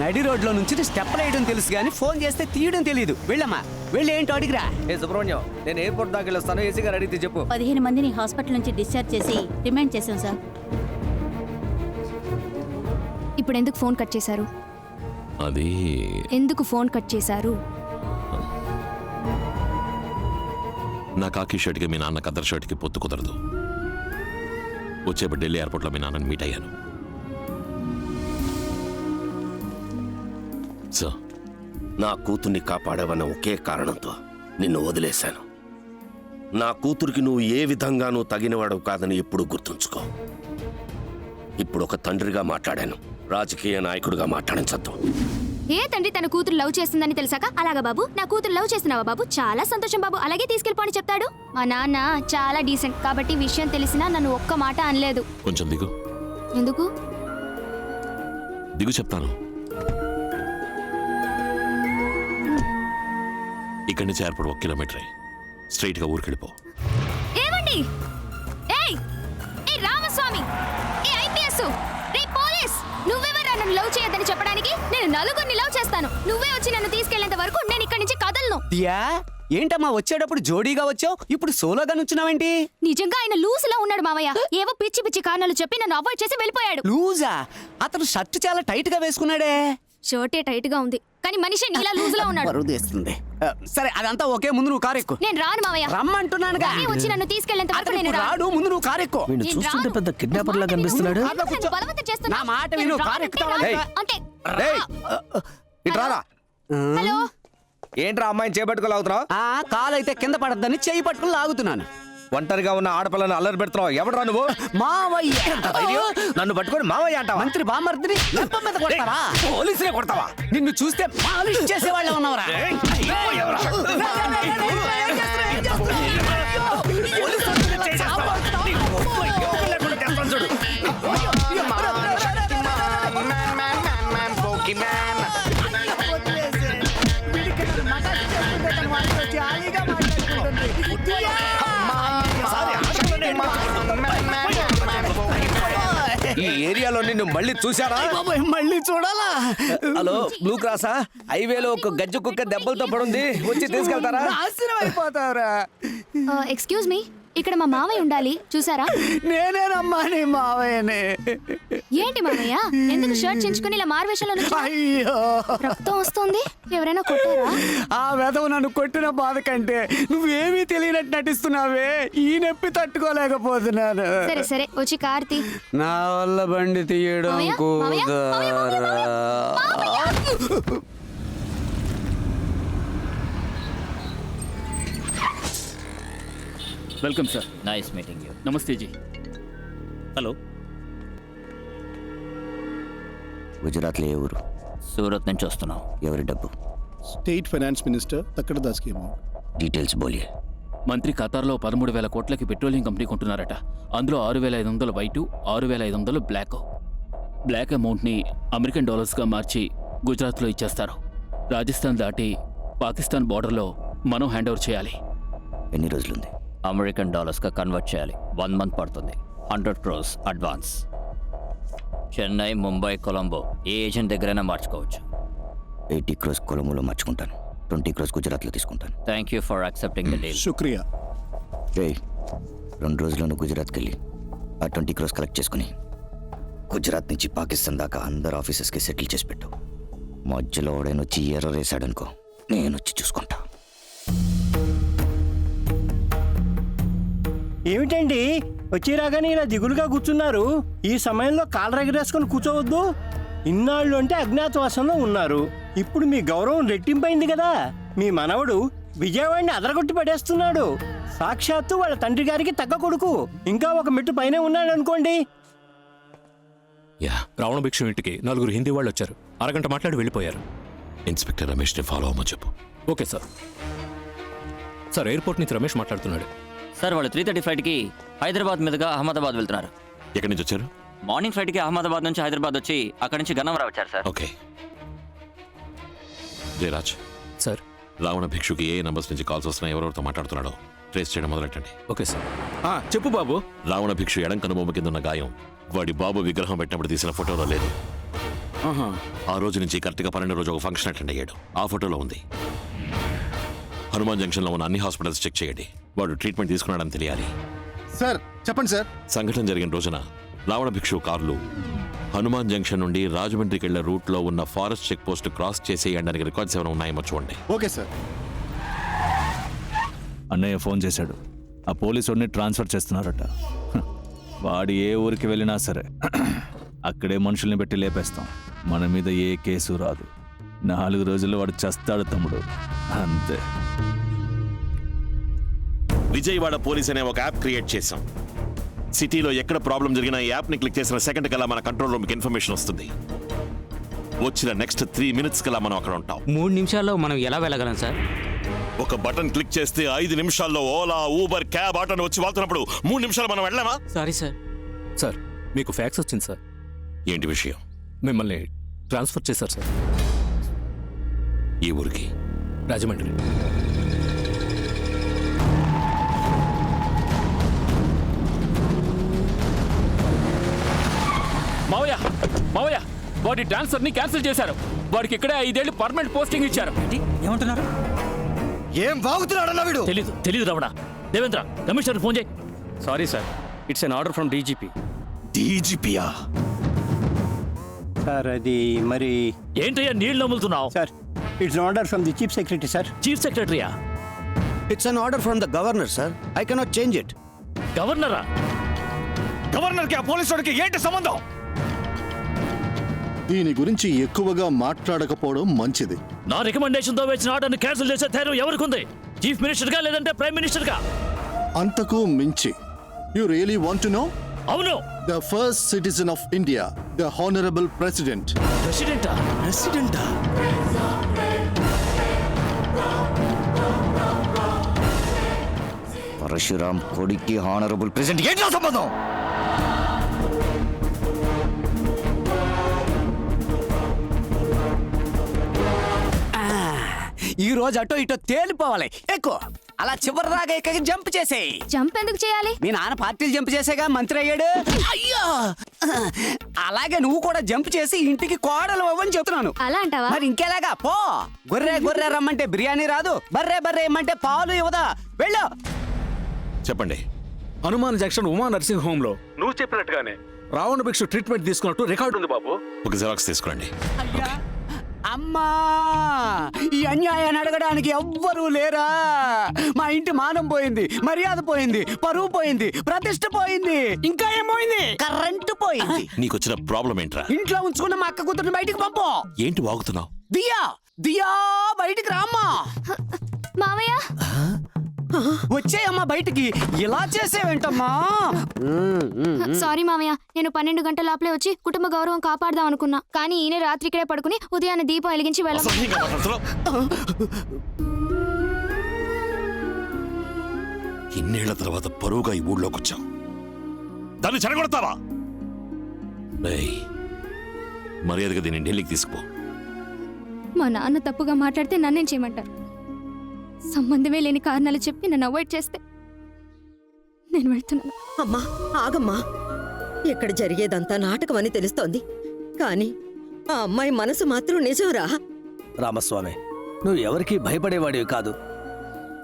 నడి రోడ్లో నుంచి స్టెప్ వేయడం తెలుసు కానీ ఫోన్ చేస్తే తీయడం తెలియదు వెళ్ళమ్మా. వెళ్ళి ఏంటో అడిగిరా. ఏ సుబ్రహ్మణ్యం నేను ఎయిర్పోర్ట్ దాకా వెళ్ళొస్తాను ఏసీ గారు అడిగితే చెప్పు. పదిహేను మందిని హాస్పిటల్ నుంచి డిశ్చార్జ్ చేసి రిమాండ్ చేశాం సార్. ఇప్పుడు ఎందుకు ఫోన్ కట్ చేశారు? అది ఎందుకు ఫోన్ కట్ చేశారు? నా కాకి షర్ట్కి మీ నాన్న కద్దర్ షర్ట్కి పొత్తు కుదరదు. వచ్చేప్పుడు ఢిల్లీ ఎయిర్పోర్ట్లో మీ నాన్నని మీట్ అయ్యాను. సో నా కూతుర్ని కాపాడావన్న ఒకే కారణంతో నిన్ను వదిలేశాను. నా కూతురికి నువ్వు ఏ విధంగానూ తగినవాడు కాదని ఎప్పుడూ గుర్తుంచుకో. ఇప్పుడు ఒక తండ్రిగా మాట్లాడాను. రాజకీయ నాయకుడిగా మాట్లాడించద్దు ఏ తండ్రి తన కూతురు లవ్ చేస్తుందని తెలిసాక? అలాగా బాబు? నా కూతురు లవ్ చేస్తున్నావా బాబు? చాలా సంతోషం బాబు. అలాగే తీసుకెళ్ళిపోని చెప్తాడు. మా నాన్న చాలా డీసెంట్. కాబట్టి విషయం తెలిసినా నన్ను ఒక్క మాట అనలేదు. కొంచెం దిగు. ఎందుకు? దిగు చెప్తాను. ఇక్కడి నుంచి ఎయిర్పోర్ట్ ఒక కిలోమీటరే. స్ట్రైట్గా ఊరికెళ్ళిపో. ఏమండి? ఏయ్! ఏ రామస్వామి! ఏ ఐపీఎస్! రే పోలీస్! నువ్వెవరు నన్ను లవ్ చేయొద్దని చెప్పడానికి? నేను నలుగురిని లవ్ చేస్తాను. నువ్వే వచ్చి నన్ను తీసుకెళ్ళేంత వరకు నేను ఇక్కడి నుంచి కదలను. దియా ఏంటమ్మా వచ్చేటప్పుడు జోడీగా వచ్చావు? ఇప్పుడు సోలోగా నుంచున్నావేంటి? నిజంగా ఆయన లూసులో ఉన్నాడు మావయ్య. ఏవో పిచ్చి పిచ్చి కారణాలు చెప్పి నన్ను అవాయిడ్ చేసి వెళ్ళిపోయాడు. లూజా? అతను షర్ట్ చాలా టైట్గా వేసుకున్నాడే. షర్టే టైట్గా ఉంది. కానీ మనిషి నీలా లూజులో ఉన్నాడు. బరువు తీస్తుంది ఆ, సరే అదంతా ఒకే ముందు నువ్వు కారెక్కు. నేను రాను మావయ్య. రమ్మంటున్నానుగా. కానీ వచ్చి నన్ను తీసుకెళ్ళేంత వరకు అతను నేను ఇప్పుడు రాను. రాడు ముందు నువ్వు కారెక్కు. వీడిని నేను చూస్తుంటే రాను. పెద్ద కిడ్నాపర్ లా కనిపిస్తున్నాడు నన్ను. బలవంతం చేస్తున్నావు. నా మాట నేను విను, రాను. కారు అంటే ఎక్కుతావా రాను. అంటే రేయ్, ఇట్రారా హలో? ఏంట్రా అమ్మాయిని చేపట్టుకోలేవుతున్నావు ఆ కాలైతే కింద పడద్దని చేయి పట్టుకుని లాగుతున్నాను. ఒంటరిగా ఉన్న ఆడపిల్లని అల్లరి పెడుతున్నావు ఎవడరా నువ్వు మావయ్య? నన్ను పట్టుకొని మావయ్య అంటావా మంత్రి బామర్దిని లెప్ప మీద కొడతావా పోలీసులే కొడతావా నిన్ను చూస్తే మాలిష్ చేసేవాళ్ళ ఉన్నవరా ఈ ఏరియాలో నిన్ను మళ్ళీ చూశారా బాబోయ్, మళ్ళీ చూడాలా? హలో బ్లూ క్రాసా? హైవేలో ఒక గజ్జు కుక్క దెబ్బలతో పడుంది. వచ్చి తీసుకెళ్తారా? నాశనం అయిపోతావురా. Excuse me. ఇక్కడ మా మావయ్య ఉండాలి. చూసారా? నేనేనమ్మా నీ మావయ్యనే. ఏంటి మావయ్య? ఎందుకు షర్ట్ చించుకుని ఇలా మారువేషంలో? అయ్యో. రక్తం వస్తుంది? ఎవరైనా కొట్టారా? ఆ వెధవ నన్ను కొట్టిన బాధ కంటే నువ్వేమీ తెలియనట్టు నటిస్తున్నావే? ఈ నొప్పి తట్టుకోలేకపోతున్నాను. సరే సరే. వచ్చి కార్తీ. నా వల్ల బండి తీయడం మావయ్య, మావయ్య, మావయ్య, మావయ్య, కుదరా welcome sir nice meeting you నమస్తే జీ హలో గుజరాత్లో ఏ ఊరు? సూరత్ నుంచి వస్తున్నాం. ఎవరి డబ్బు? స్టేట్ ఫైనాన్స్ మినిస్టర్ తక్కడ దాస్కి అమౌంట్. డీటెయిల్స్ బోలియే మంత్రి ఖతార్లో పదమూడు వేల కోట్లకి పెట్రోలియం కంపెనీ కొంటున్నారట. అందులో ఆరు వేల ఐదు వందలు వైటు ఆరు వేల ఐదు వందలు బ్లాక్. బ్లాక్ అమౌంట్ని అమెరికన్ డాలర్స్గా మార్చి గుజరాత్లో ఇచ్చేస్తారు. రాజస్థాన్ దాటి పాకిస్తాన్ బార్డర్లో మనం హ్యాండ్ ఓవర్ చేయాలి. ఎన్ని రోజులుంది? అమెరికన్ డాలర్స్గా కన్వర్ట్ చేయాలి. వన్ మంత్ పడుతుంది. Hundred crores advance. Chennai Mumbai Colombo ఏ ఏజెంట్ దగ్గరైనా మార్చుకోవచ్చు. ఎయిటీ క్రోస్ కొలములో మార్చుకుంటాను. ట్వంటీ క్రోస్ గుజరాత్లో తీసుకుంటాను. Thank you for accepting the deal. శుక్రియా. రే రెండు రోజుల్లోనూ గుజరాత్కి వెళ్ళి ఆ ట్వంటీ క్రోస్ కలెక్ట్ చేసుకుని గుజరాత్ నుంచి పాకిస్తాన్ దాకా అందరు ఆఫీసెస్కి సెటిల్ చేసి పెట్టు. మధ్యలో ఓడైనా వచ్చి ఎర్ర వేసాడనుకో నేను వచ్చి చూసుకుంటా. ఏమిటండి? వచ్చి రాగానే ఇలా దిగులుగా కూర్చున్నారు. ఈ సమయంలో కాళ్ళ ఎగరేసుకొని కూర్చోవద్దు. ఇన్నాళ్ళు అంటే అజ్ఞాతవాసంలో ఉన్నారు. ఇప్పుడు మీ గౌరవం రెట్టింపైంది కదా. మీ మనవడు విజయవాడిని అదరగొట్టి పడేస్తున్నాడు. సాక్షాత్తు వాళ్ళ తండ్రి గారికి తగ్గ కొడుకు. ఇంకా ఒక మెట్టు పైనే ఉన్నాడు అనుకోండి. యా రావణ భిక్షం ఇంటికి నలుగురు హిందీ వాళ్ళు వచ్చారు. అరగంట మాట్లాడి వెళ్ళిపోయారు. ఇన్స్పెక్టర్ రమేష్ని ఫాలో అవ్వమని చెప్పు. Okay sir. సార్ ఎయిర్పోర్ట్ నుంచి రమేష్ మాట్లాడుతున్నాడు. సార్ వాళ్ళు త్రీ థర్టీ ఫ్లైట్కి హైదరాబాద్ మీదుగా అహ్మదాబాద్ వెళ్తున్నారు. ఎక్కడి నుంచి వచ్చారు? మార్నింగ్ ఫ్లైట్కి అహ్మదాబాద్ నుంచి హైదరాబాద్ వచ్చి అక్కడి నుంచి గన్నవరం వచ్చారు sir. Okay. Jayaraj. Sir. Ravana Bhikshuki ఏ నంబర్స్ నుంచి కాల్స్ వస్తున్నాయి ఎవరెవరితో మాట్లాడుతున్నాడో ట్రేస్ చేయడం మొదలెట్టండి. Okay sir. చెప్పు బాబు. రావణ భిక్షు ఎడం కనుబొమ్మ కింద ఉన్న గాయం వాడి బాబు విగ్రహం పెట్టినప్పుడు తీసిన ఫోటోలో లేదు. ఆ రోజు నుంచి కరెక్ట్గా పన్నెండు రోజు ఒక ఫంక్షన్ అటెండ్ అయ్యాడు. ఆ ఫోటోలో ఉంది. హనుమాన్ జంక్షన్లో ఉన్న అన్ని హాస్పిటల్స్ చెక్ చేయండి. వాడు ట్రీట్మెంట్ తీసుకున్నాడని తెలియాలి. సార్ చెప్పండి సార్. సంఘటన జరిగిన రోజున రావణ భిక్షు కార్లు హనుమాన్ జంక్షన్ నుండి రాజమండ్రికి వెళ్ళే రూట్లో ఉన్న ఫారెస్ట్ చెక్ పోస్ట్ క్రాస్ చేసేయడానికి రికార్డ్స్ ఏమైనా ఉన్నాయేమో చూడండి. Okay sir. అన్నయ్య ఫోన్ చేశాడు. ఆ పోలీసుడిని ట్రాన్స్ఫర్ చేస్తున్నారట. హ, వాడు ఏ ఊరికి వెళ్ళినా సరే అక్కడే మనుషుల్ని పెట్టి లేపేస్తాం. మన మీద ఏ కేసు రాదు. నాలుగు రోజుల్లో వాడు చస్తాడు తమ్ముడు. అంతే. విజయవాడ పోలీస్ అనే ఒక యాప్ క్రియేట్ చేశాం. సిటీలో ఎక్కడ ప్రాబ్లం జరిగినా ఈ యాప్ని క్లిక్ చేసిన సెకండ్ కల్లా మన కంట్రోల్ రూమ్కి ఇన్ఫర్మేషన్ వస్తుంది. వచ్చిన నెక్స్ట్ త్రీ మినిట్స్ కల్లా మనం అక్కడ ఉంటాం. మూడు నిమిషాల్లో మనం ఎలా వెళ్ళగలం సార్? ఒక బటన్ క్లిక్ చేస్తే ఐదు నిమిషాల్లో ఓలా ఊబర్ క్యాబ్ ఆటోని వచ్చి వాళ్తున్నప్పుడు మూడు నిమిషాలు మనం వెళ్ళామా? Sorry sir. సార్ మీకు ఫ్యాక్స్ వచ్చింది సార్. ఏంటి విషయం? మిమ్మల్ని ట్రాన్స్ఫర్ చేశారు సార్. ఈ ఊరికి? రాజమండ్రి. మావయ్య మావయ్య వాడి ట్రాన్స్ఫర్ని క్యాన్సిల్ చేశారు. వాడికి ఇక్కడే ఐదేళ్ళు పర్మనెంట్ పోస్టింగ్ ఇచ్చారు. ఏమంటున్నారు? ఏం బాగుతున్నాడన్నా వీడు? తెలీదు తెలీదు రమణ. దేవేంద్ర కమిషనర్ ఫోన్ చేయి. Sorry sir it's an order from DGP డీజీపీయా? Sir అది మరి ఏంటయ్యా నీళ్ళు నమ్ములుతున్నావు sir it's order from the chief secretary sir. Chief సెక్రటరీయా? It's an order from the governor sir. I cannot change it. గవర్నరా? గవర్నర్కి ఆ పోలీసుడికి ఏంటి సంబంధం? దీని గురించి ఎక్కువగా మాట్లాడకపోవడం మంచిది. నా రికమెండేషన్తో వేసిన ఆర్డర్ని క్యాన్సిల్ చేసే ధైర్యం ఎవరికి ఉంది చీఫ్ మినిస్టర్గా లేదంటే ప్రైమ్ మినిస్టర్గా అంతకు మించి. You really want to know? అవును. The first citizen of India the honourable president. ప్రెసిడెంటా? ప్రెసిడెంటా? పరశురామ్ కొడుక్కి హానరబుల్ ప్రెసిడెంట్. ఏంటో సంబంధం? ఈ రోజు అటో ఇటో తేలిపోవాలి. ఎక్కువ. అలా చివరి దాకా ఎక్కడికి జంప్ చేసేయి. జంప్ ఎందుకు చేయాలి? మీ నాన్న పార్టీలు జంప్ చేసేగా? మంత్రి అయ్యాడు? అయ్యో! అలాగే నువ్వు కూడా జంప్ చేసి ఇంటికి కోడలు అవ్వని చెప్తున్నాను. అలా అంటావా? మరి ఇంకెలాగా? పో! గొర్రె గొర్రె రమ్మంటే బిర్యానీ రాదు. బర్రె బర్రె ఇమ్మంటే పాలు ఇవ్వదా? వెళ్ళు! చెప్పండి. హనుమాన్ జంక్షన్ ఉమా నర్సింగ్ హోమ్లో నువ్వు చెప్పినట్టుగానే రావణ భిక్షు ట్రీట్మెంట్ తీసుకున్నట్టు రికార్డు ఉంది బాబు. ఒక జిరాక్స్ తీసుకురండి. అయ్యా! అమ్మా! ఈ అన్యాయాన్ని అడగడానికి ఎవ్వరూ లేరా? మా ఇంటి మానం పోయింది మర్యాద పోయింది పరువు పోయింది ప్రతిష్ట పోయింది. ఇంకా ఏమైంది కరెంటు పోయింది. నీకు వచ్చిన ప్రాబ్లం ఏంట్రా? ఇంట్లో ఉంచుకున్న మా అక్క కూతుర్ని బయటికి పంపు. ఏంటి వాగుతున్నావు? దియా దియా బయటికి రామ్మా. మావయ్య వచ్చేయమ్మా బయటికి. ఇలా చేసేవేంటమ్మా? సారీ మావయ్య నేను పన్నెండు గంటల లోపలే వచ్చి కుటుంబ గౌరవం కాపాడదాం అనుకున్నా. కానీ ఈయన రాత్రి ఇక్కడే పడుకుని ఉదయాన్నే దీపం వెలిగించి వెళ్ళ ఇన్నేళ్ళ తర్వాత పరువుగా ఈ ఊళ్ళోకి వచ్చాం దాన్ని చెడగొడతావా రేయ్, మర్యాదగా దీన్ని ఢిల్లీకి తీసుకుపో. మా నాన్న తప్పుగా మాట్లాడితే నన్నేం చేయమంటారు? సంబంధమే లేని కారణాలు చెప్పి నన్ను అవాయిడ్ చేస్తే నేను వెళ్తున్నాను. అమ్మా ఆగమ్మా. ఇక్కడ జరిగేదంతా నాటకం అని తెలుస్తోంది. కానీ ఆ అమ్మాయి మనసు మాత్రం నిజంరా? రామస్వామి నువ్వు ఎవరికీ భయపడేవాడివి కాదు.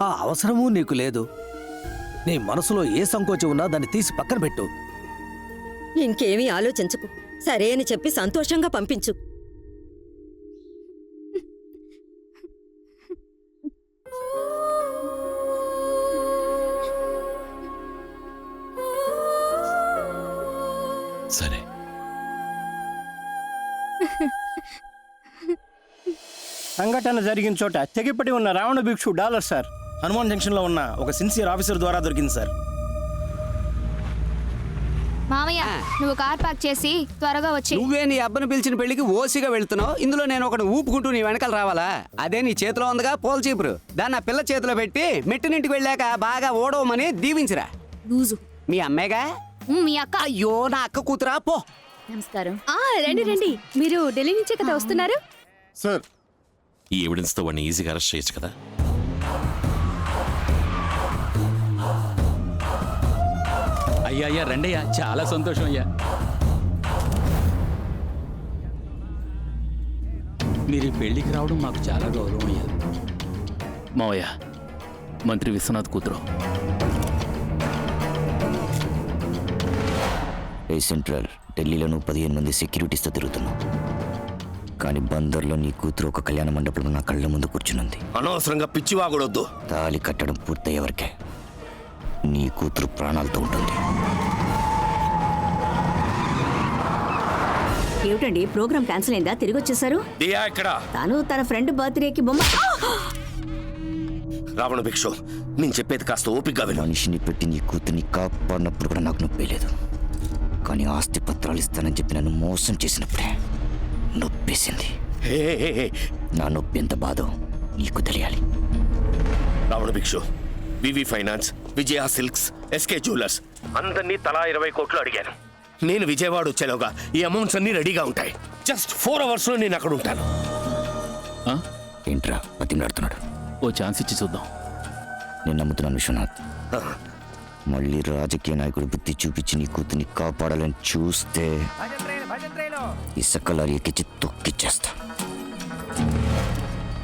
ఆ అవసరమూ నీకు లేదు. నీ మనసులో ఏ సంకోచం ఉన్నా దాన్ని తీసి పక్కన పెట్టు. ఇంకేమీ ఆలోచించకు. సరే అని చెప్పి సంతోషంగా పంపించు. సరే. సంఘటన జరిగిన చోట తెగిపడి ఉన్న రావణ భిక్షు డాలర్ సార్. హనుమాన్ జంక్షన్లో ఉన్న ఒక సిన్సియర్ ఆఫీసర్ ద్వారా దొరికింది సార్. మావయ్య నువ్వు కార్ పార్క్ చేసి త్వరగా వచ్చి. నువ్వే నీ అబ్బను పిలిచిన పెళ్ళికి ఓసిగా వెళ్తున్నావు. ఇందులో నేను ఒకటి ఊపుకుంటూ నీ వెనకాల రావాలా? అదే నీ చేతిలో ఉందిగా పోల్ చీపురు. దాన్ని ఆ పిల్ల చేతిలో పెట్టి మెట్టినింటికి వెళ్ళాక బాగా ఓడవమని దీవించరా. మీ అమ్మాయిగా? మీ అక్క. అయ్యో నా అక్క కూతురా పో. నమస్కారం. ఆ, రండి రండి. మీరు ఢిల్లీ నుంచే కదా వస్తున్నారు? సార్. ఈ ఎవిడెన్స్తో వాడిని ఈజీగా అరెస్ట్ చేయొచ్చు కదా? అయ్యా అయ్యా రండయ్యా. చాలా సంతోషం అయ్యా. మీరు ఈ పెళ్ళికి రావడం మాకు చాలా గౌరవం అయ్యా. మావయ్య మంత్రి విశ్వనాథ్ కూతురు. ఏ సెంట్రల్? ఢిల్లీలో నువ్వు పదిహేను మంది సెక్యూరిటీస్తో తిరుగుతున్నావు కానీ బందర్లో నీ కూతురు ఒక కళ్యాణ మండపంలో నా కళ్ళ ముందు కూర్చునుంది. అనవసరంగా పిచ్చివాగుడొద్దు తాళి కట్టడం పూర్తయ్యే వరకే నీ కూతురు ప్రాణాలతో ఉంటుంది. ఏమిటండి? ప్రోగ్రామ్ క్యాన్సిల్ అయిందా? తిరిగి వచ్చేసారు దియా ఇక్కడ. తను తన ఫ్రెండ్ బర్త్డేకి బొమ్మ రావణ భిక్షు నేను చెప్పేది కాస్త ఓపికగా విను. మనిషిని పెట్టి నీ కూతుర్ని కాపాడినప్పుడు కూడా నాకు నొప్పి లేదు. కానీ ఆస్తి పత్రాలు ఇస్తానని చెప్పి నన్ను మోసం చేసినప్పుడే నొప్పేసింది. హే, హే, హే. నా నొప్పి ఎంత బాధో నీకు తెలియాలి. Ravana Bhikshu VV finance Vijaya silks SK jewellers. అందరినీ తలా ఇరవై కోట్లు అడిగాను. నేను విజయవాడ వచ్చేలోగా ఈ అమౌంట్స్ అన్ని రెడీగా ఉంటాయి. జస్ట్ ఫోర్ అవర్స్లో నేను అక్కడ ఉంటాను. ఆ? ఏంట్రా బతిమలాడుతున్నాడు. ఓ ఛాన్స్ ఇచ్చి చూద్దాం. నేను నమ్ముతున్నాను విశ్వనాథ్. మళ్ళీ రాజకీయ నాయకుడు బుద్ధి చూపించి నీ కూతుర్ని కాపాడాలని చూస్తే ఇసుక లారీ ఎక్కించి తొక్కిచ్చేస్తా.